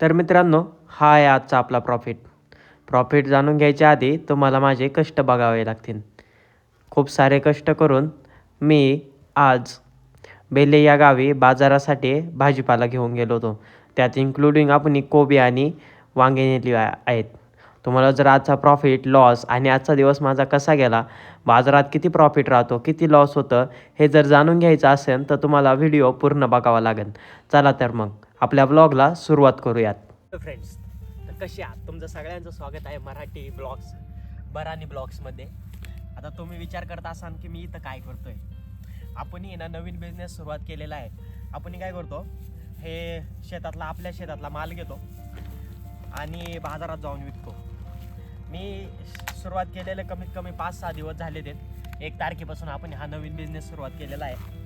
तर मित्रांनो हा आहे आजचा आपला प्रॉफिट प्रॉफिट जाणून घ्यायच्या आधी तुम्हाला माझे कष्ट बघावे लागतील. खूप सारे कष्ट करून मी आज बेले या गावी बाजारासाठी भाजीपाला घेऊन गेलो होतो. त्यात इन्क्लुडिंग आपण कोबी आणि वांगे नेली आहेत. तुम्हाला जर आजचा प्रॉफिट लॉस आणि आजचा दिवस माझा कसा गेला बाजारात किती प्रॉफिट राहतो किती लॉस होतं हे जर जाणून घ्यायचं असेल तर तुम्हाला व्हिडिओ पूर्ण बघावा लागेल. चला तर मग. आपल्या ब्लॉगला सुरुवात करूयात. फ्रेंड्स तर कसे आहात? तुमचं सगळ्यांचं स्वागत आहे मराठी ब्लॉग्स बरानी ब्लॉग्समध्ये आता तुम्ही विचार करत असाल की मी इथं काय करतोय? आपण ना नवीन बिझनेस सुरुवात केलेला आहे. आपण काय करतो? हे शेतातला आपल्या शेतातला माल घेतो आणि बाजारात जाऊन विकतो. मी सुरुवात केलेले कमीत कमी पाच सहा दिवस झाले ते एक तारखेपासून आपण हा नवीन बिझनेस सुरुवात केलेला आहे.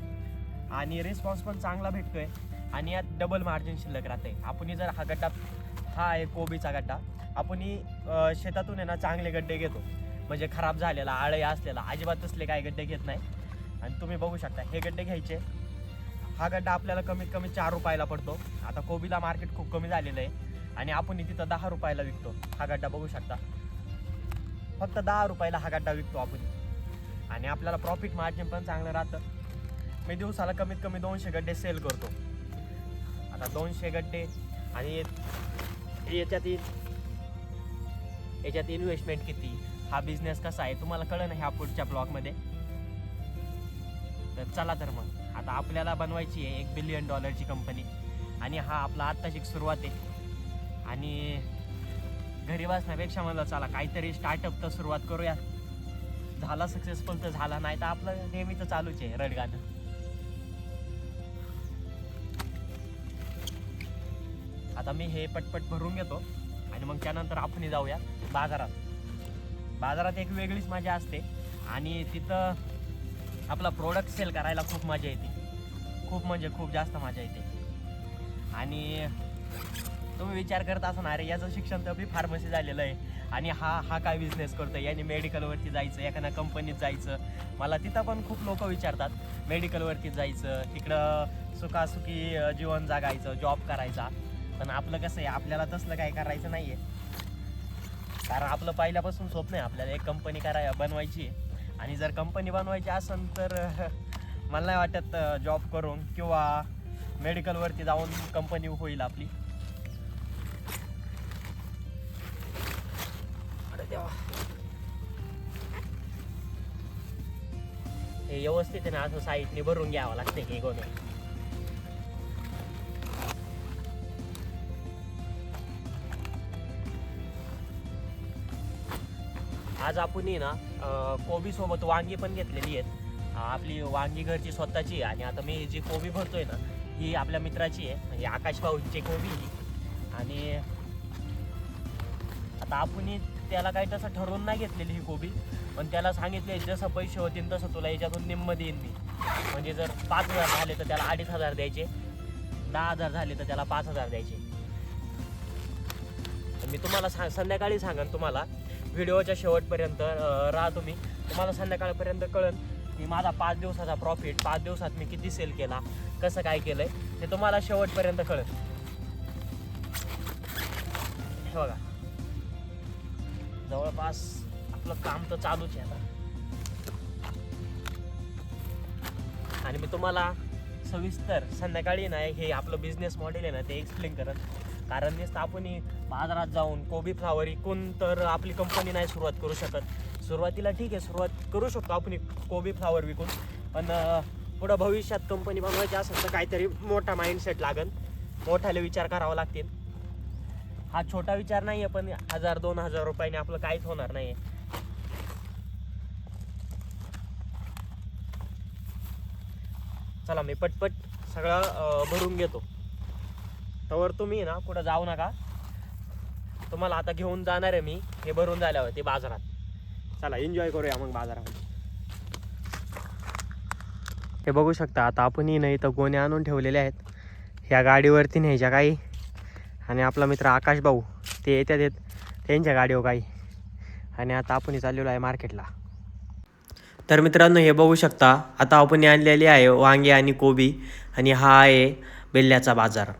आणि रिस्पॉन्स पण चांगला भेटतो आहे आणि यात डबल मार्जिन शिल्लक राहते. आपण जर हा गड्डा हा आहे कोबीचा गड्डा आपण शेतातून आहे ना चांगले गड्डे घेतो. म्हणजे खराब झालेला आळे असलेला अजिबात तसले काही गड्डे घेत नाही. आणि तुम्ही बघू शकता हे गड्डे घ्यायचे. हा गड्डा आपल्याला कमीत कमी चार रुपयाला पडतो. आता कोबीला मार्केट खूप कमी झालेलं आहे. आणि आपण तिथं दहा रुपयाला विकतो. हा गड्डा बघू शकता. फक्त दहा रुपयाला हा गड्डा विकतो आपण आणि आपल्याला प्रॉफिट मार्जिन पण चांगलं राहतं. मी दिवसाला कमीत कमी दोनशे गड्डे सेल करतो. आता दोनशे गड्डे आणि याच्यात याच्यात इन्व्हेस्टमेंट किती? हा बिझनेस कसा आहे? तुम्हाला कळलं ना ह्या पुढच्या ब्लॉगमध्ये तर चला तर मग. आता आपल्याला बनवायची आहे एक बिलियन डॉलरची कंपनी आणि हा आपला आत्ताची सुरुवात आहे. आणि घरी बसण्यापेक्षा म्हणलं चला काहीतरी स्टार्टअप तर सुरुवात करूया. झाला सक्सेसफुल तर झाला नाही तर आपलं नेहमीचं चालूच आहे रडगाणं. आता मी हे पटपट भरून घेतो आणि मग त्यानंतर आपण जाऊया बाजारात. बाजारात एक वेगळीच मजा असते आणि तिथं आपला प्रोडक्ट सेल करायला खूप मजा येते. खूप म्हणजे खूप जास्त मजा येते. आणि तुम्ही विचार करत असाल अरे याचं शिक्षण तर बी फार्मसी झालेलं आहे. आणि हा हा काय बिझनेस करतो याने मेडिकलवरती जायचं एखाद्या कंपनीत जायचं. मला तिथं पण खूप लोक विचारतात मेडिकलवरती जायचं तिकडं सुखासुखी जीवन जगायचं जॉब करायचा. पण आपलं कसं आहे आपल्याला तसलं काय करायचं नाही आहे कारण आपलं पहिल्यापासून स्वप्न आहे आपल्याला एक कंपनी कराय बनवायची आहे. आणि जर कंपनी बनवायची असेल तर मला नाही वाटत जॉब करून किंवा मेडिकलवरती जाऊन कंपनी होईल आपली. हे व्यवस्थित आहे ना असं साईटने भरून घ्यावं लागते हे गोंधळ आज आपण ना कोबी सोबत वांगी पण घेतलेली आहेत. आपली वांगी घरची स्वतःची आहे आणि आता मी जी कोबी भरतोय ना ही आपल्या मित्राची आहे. म्हणजे आकाश भाऊची कोबी आणि आता आपण त्याला काही तसं ठरवून नाही घेतलेली ही कोबी. पण त्याला सांगितले जसं पैसे होतील तसं तुला याच्यातून निम्म देईन मी. म्हणजे जर पाच हजार झाले तर त्याला अडीच हजार द्यायचे. दहा हजार झाले तर त्याला पाच हजार द्यायचे. मी तुम्हाला सांग संध्याकाळी सांगेन तुम्हाला. व्हिडिओच्या शेवटपर्यंत राहा तुम्ही. तुम्हाला संध्याकाळपर्यंत कळन की माझा पाच दिवसाचा प्रॉफिट पाच दिवसात मी किती सेल केला कसं काय केलंय ते तुम्हाला शेवटपर्यंत कळेल. हे बघा. जवळपास आपलं काम तर चालूच आहे आता. आणि मी तुम्हाला सविस्तर संध्याकाळी ना हे आपलं बिझनेस मॉडेल आहे ना ते एक्सप्लेन करत कारण नुसतं आपण बाजारात जाऊन कोबी फ्लावर विकून तर आपली कंपनी नाही सुरुवात करू शकत. सुरुवातीला ठीक आहे सुरुवात करू शकतो आपण कोबी फ्लावर विकून. पण पुढं भविष्यात कंपनी बनवायची असेल तर काहीतरी मोठा माइंडसेट लागेल मोठाले विचार करावा लागतील. हा छोटा विचार नाही आहे पण हजार दोन हजार रुपयाने आपलं काहीच होणार नाही आहे चला मी पटपट सगळं भरून घेतो. तर तुम्ही ना कुठं जाऊ नका. तुम्हाला आता घेऊन जाणार आहे मी. हे भरून झाल्यावर ते बाजारात. चला एन्जॉय करूया मग बाजारामध्ये. हे बघू शकता आता आपणही नाही तर गोणे आणून ठेवलेले आहेत. ह्या गाडीवरती न्यायच्या काही. आणि आपला मित्र आकाश भाऊ ते येतात येत. त्यांच्या गाडीवर काही. आणि आता आपणही चाललेलो आहे मार्केटला. तर मित्रांनो हे बघू शकता आता आपण आणलेली आहे वांगे आणि कोबी. आणि हा आहे बेल्ल्याचा बाजार.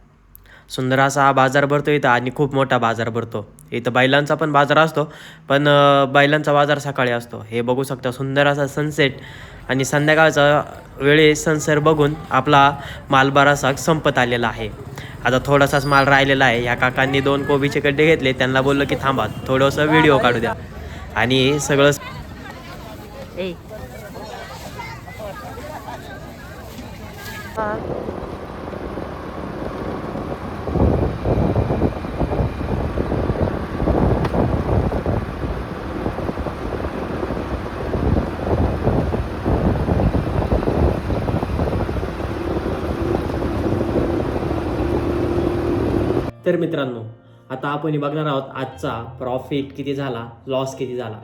सुंदर असा हा बाजार भरतो इथं आणि खूप मोठा बाजार भरतो. इथं बैलांचा पण बाजार असतो पण बैलांचा बाजार सकाळी असतो. हे बघू शकता सुंदर असा सनसेट आणि संध्याकाळचा वेळे सनसेट बघून आपला मालबार असा संपत आलेला आहे. आता थोडासाच माल राहिलेला आहे. या काकांनी दोन कोबीचे गड्डे घेतले. त्यांना बोललं की थांबा थोडंसं व्हिडिओ काढू द्या. आणि सगळं तर मित्रांनो आता आपण बघणार आहोत आजचा प्रॉफिट किती झाला लॉस किती झाला.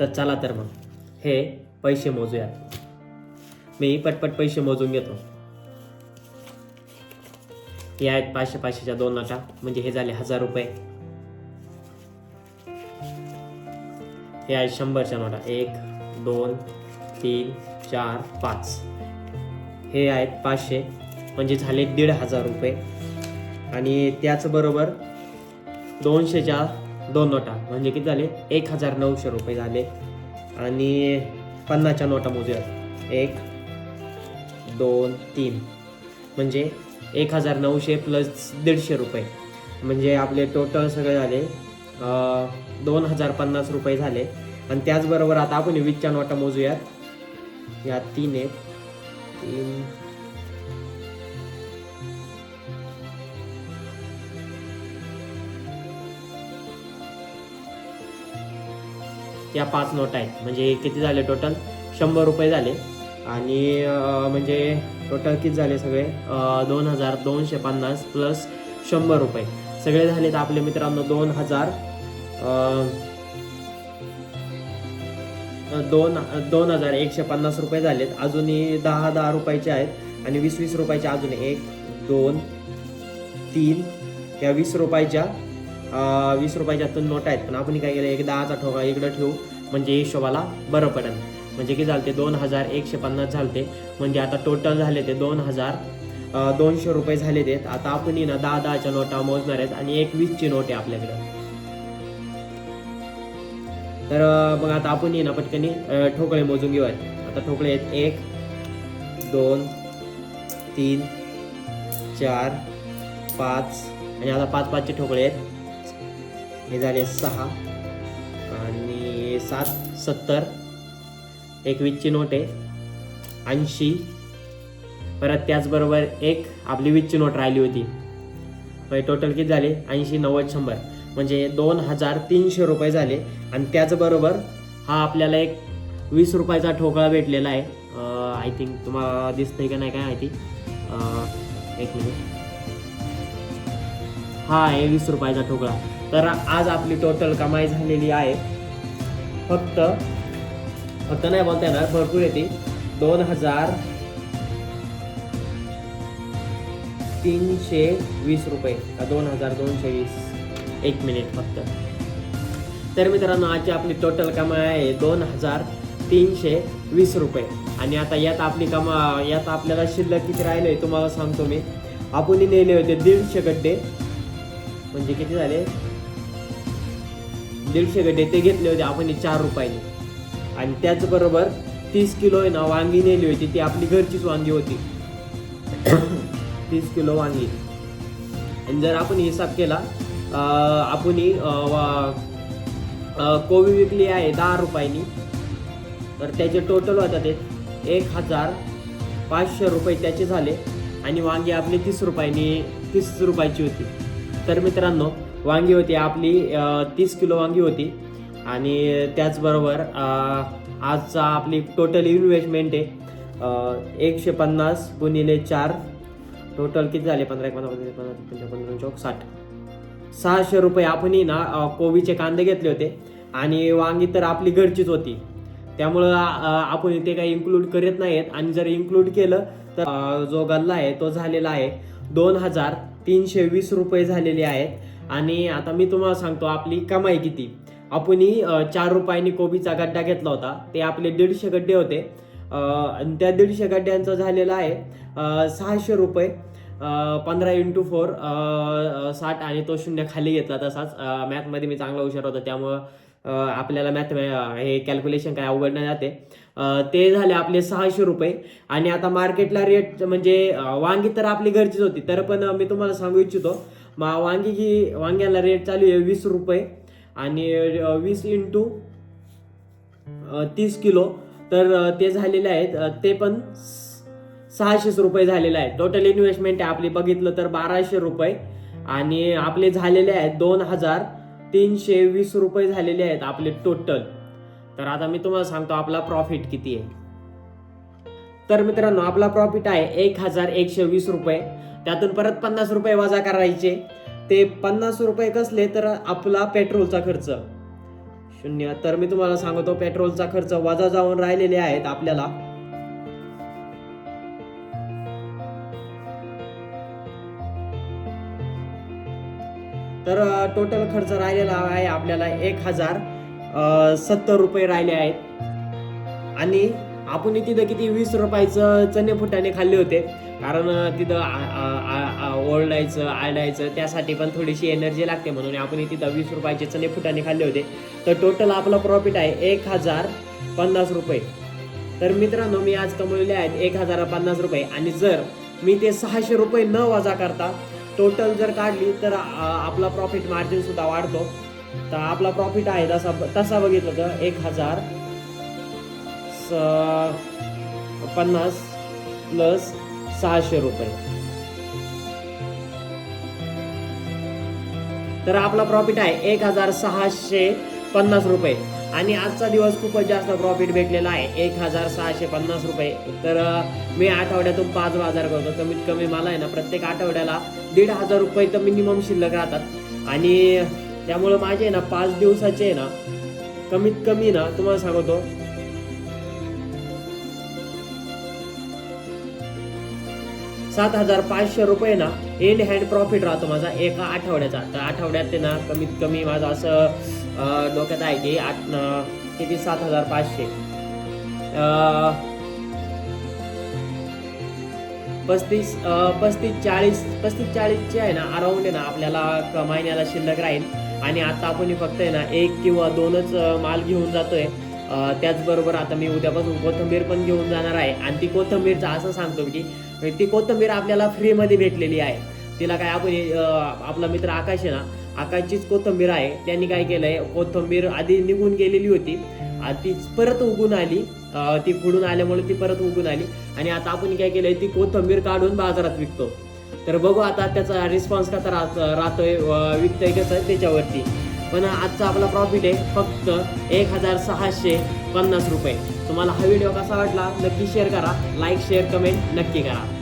तर चला तर मग हे पैसे मोजूयात मी पटपट पैसे मोजून घेतो. हे आहेत पाचशे पाचशेच्या दोन नोटा म्हणजे हे झाले हजार रुपये. हे आहेत शंभरच्या नोटा एक दोन तीन चार पाच. हे आहेत पाचशे म्हणजे झाले दीड हजार रुपये. आणि त्याचबरोबर दोनशेच्या दोन नोटा म्हणजे किती झाले? एक हजार नऊशे रुपये झाले. आणि पन्नासच्या नोटा मोजूयात. एक दोन तीन. म्हणजे एक हजार नऊशे प्लस दीडशे रुपये. म्हणजे आपले टोटल सगळे झाले दोन हजार पन्नास रुपये झाले. आणि त्याचबरोबर आता आपण वीसच्या नोटा मोजूयात. या तीन आहेत तीन या पाच नोट आहेत. म्हणजे किती झाले टोटल शंभर रुपये झाले. आणि म्हणजे टोटल किती झाले सगळे? दोन हजार दोनशे पन्नास प्लस शंभर रुपये. सगळे झाले तर आपले मित्रांनो दोन हजार दोन दोन हजार एकशे पन्नास रुपये झालेत. अजूनही दहा दहा रुपयाचे आहेत. आणि वीस वीस रुपयाचे अजून एक दोन तीन या वीस रुपयाच्या वीस रुपयाच्या दोन नोट आहेत. पण आपण काय केलं एक दहाचा ठोका इकडं ठेवू. म्हणजे हिशोबाला बरं पडेल. म्हणजे किती झालते? ते दोन हजार एकशे पन्नास झालते. म्हणजे आता टोटल झाले ते दोन हजार दोनशे रुपये झाले ते. आता आपण ना दहा दहाच्या नोटा मोजणार आहेत आणि एक वीसची नोट आहे आपल्याकडे. तर मग आता आपण ना पटकनी ठोकळे मोजून घेऊयात. आता ठोकळे आहेत एक दोन तीन चार पाच. आणि आता पाच पाचचे ठोकळे आहेत. हे झाले सहा. आणि सात सत्तर. एकवीसची नोट आहे. ऐंशी. परत त्याचबरोबर एक आपली वीसची नोट राहिली होती. म्हणजे टोटल किती झाले? ऐंशी नव्वद शंभर. म्हणजे दोन हजार तीनशे रुपये झाले. आणि त्याचबरोबर हा आपल्याला एक वीस रुपयाचा ठोकळा भेटलेला आहे. आय थिंक तुम्हाला दिसतंय का नाही काय माहिती? एक मिनिट हा आहे वीस रुपयाचा ठोकळा. तर आज आपली टोटल कमाई झालेली आहे. फक्त फक्त नाही बोलता येणार भरपूर येते दोन हजार तीनशे वीस रुपये. दोन हजार दोनशे वीस. एक मिनिट फक्त. तर मित्रांनो आजची आपली टोटल कमाई आहे दोन हजार तीनशे वीस रुपये. आणि आता यात आपली कमा यात आपल्याला शिल्लक किती राहिलं आहे तुम्हाला सांगतो मी. आपण नेले होते दीडशे गड्डे. म्हणजे किती झाले? दीडशे गड्डे ते घेतले होते आपण हे चार रुपयाने. आणि त्याचबरोबर तीस किलो आहे ना वांगी नेली होती ती आपली घरचीच वांगी होती. तीस किलो वांगी. आणि जर आपण हिसाब केला आपण ही, कोबी विकली आहे दहा रुपयांनी तर त्याचे टोटल होतात ते एक हजार पाचशे रुपये त्याचे झाले. आणि वांगी आपली तीस रुपयांनी तीस रुपयाची होती. तर मित्रांनो वांगी होती आपली तीस किलो वांगी होती. आणि त्याचबरोबर आजचा आपली टोटल इन्व्हेस्टमेंट आहे एकशे पन्नास गुणिले चार. टोटल किती झाले? पंधरा एक पंधरा पंधरा पंधरा पंधरा पंधरा चौक साठ. सहाशे रुपये आपणही ना कोबीचे कांदे घेतले होते. आणि वांगी तर आपली घरचीच होती. त्यामुळं आपण ते काही इन्क्लूड करत नाहीत. आणि जर इन्क्लूड केलं तर जो गल्ला आहे तो झालेला आहे दोन हजार तीनशे वीस रुपये झालेले आहेत. आणि आता मी तुम्हाला सांगतो आपली कमाई किती? आपणही चार रुपयांनी कोबीचा गड्डा घेतला होता. ते आपले दीडशे गड्डे होते. आणि त्या दीडशे गड्ड्यांचं झालेलं आहे सहाशे रुपये पंधरा इंटू फोर साठ आणि तो शून्य खाली घेतला तसाच. मॅथमध्ये मी चांगला हुशार होतो त्यामुळं आपल्याला मॅथ हे कॅल्क्युलेशन काय अवघड नाही जाते. ते झाले आपले सहाशे रुपये. आणि आता मार्केटला रेट म्हणजे वांगी तर आपली गरजेच होती तर पण मी तुम्हाला सांगू इच्छितो मा वांगी ही वांग्याला रेट चालू आहे वीस रुपये. आणि वीस इंटू तीस किलो. तर ते झालेले आहेत ते पण सहाशेच रुपये झालेले आहेत. टोटल इन्व्हेस्टमेंट आहे आपली बघितलं तर बाराशे रुपये. आणि आपले झालेले आहेत दोन हजार तीनशे वीस रुपये झालेले आहेत आपले टोटल तर आता मी तुम्हाला सांगतो आपला प्रॉफिट किती आहे. तर मित्रांनो आपला प्रॉफिट आहे एक हजार एकशे वीस रुपये. त्यातून परत पन्नास रुपये वजा करायचे. ते पन्नास रुपये कसले तर आपला पेट्रोलचा खर्च. शून्य. तर मी तुम्हाला सांगतो पेट्रोलचा खर्च वजा जाऊन राहिलेले आहेत आपल्याला. तर टोटल खर्च राहिलेला आहे आपल्याला एक हजार सत्तर रुपये राहिले आहेत. आणि आपण तिथं किती वीस रुपयाचं चणे फुटाने खाल्ले होते. कारण तिथं आ- ओरडायचं आडायचं त्यासाठी पण थोडीशी एनर्जी लागते म्हणून आपण तिथं वीस रुपयाचे चणे फुटाने खाल्ले होते. तर टोटल आपला प्रॉफिट आहे एक हजार पन्नास रुपये. तर मित्रांनो मी आज कमवलेले आहेत एक हजार पन्नास रुपये. आणि जर मी ते सहाशे रुपये न वजा करता टोटल जर काढली तर आपला प्रॉफिट मार्जिन सुद्धा वाढतो. तर आपला प्रॉफिट आहे तसा तसा बघितलं तर एक हजार पन्नास प्लस सहाशे रुपये. तर आपला प्रॉफिट आहे एक हजार सहाशे पन्नास रुपये. आणि आजचा दिवस खूपच जास्त प्रॉफिट भेटलेला आहे एक हजार सहाशे पन्नास रुपये. तर मी आठवड्यातून पाच बाजार करतो कमीत कमी मला आहे ना प्रत्येक आठवड्याला दीड हजार रुपये तर मिनिमम शिल्लक राहतात. आणि त्यामुळं माझे आहे ना पाच दिवसाचे आहे ना कमीत कमी ना तुम्हाला सांगतो सात हजार पाचशे रुपये ना इन हँड प्रॉफिट राहतो माझा एका आठवड्याचा. तर आठवड्यात ते ना कमीत कमी माझं असं डोक्यात आहे की आठ किती? सात हजार पाचशे. अं, पस्तीस पस्तीस चाळीस पस्तीस चाळीसचे आहे ना अराऊंड आहे ना आपल्याला कमायण्याला महिन्याला शिल्लक राहील. आणि आता आपण फक्त आहे ना एक किंवा दोनच माल घेऊन जातोय. अं, त्याचबरोबर आता मी उद्यापासून कोथंबीर पण घेऊन जाणार आहे. आणि ती कोथंबीरचं असं सांगतो की ती कोथंबीर आपल्याला फ्रीमध्ये भेटलेली आहे. तिला काय आपण आपला मित्र आकाश आहे ना आकाशचीच कोथंबीर आहे. त्यांनी काय केलंय कोथंबीर आधी निघून गेलेली होती. ती परत उगून आली. ती फुडून आल्यामुळे ती परत उगून आली. आणि आता आपण काय केलंय ती कोथंबीर काढून बाजारात विकतो. तर बघू आता त्याचा रिस्पॉन्स कसा राहत राहतोय विकतोय कसं त्याच्यावरती. पण आजचा आपला प्रॉफिट आहे फक्त एक हजार सहाशे पन्नास रुपये. तुम्हाला हा व्हिडिओ कसा वाटला? नक्की शेअर करा. लाईक शेअर कमेंट नक्की करा.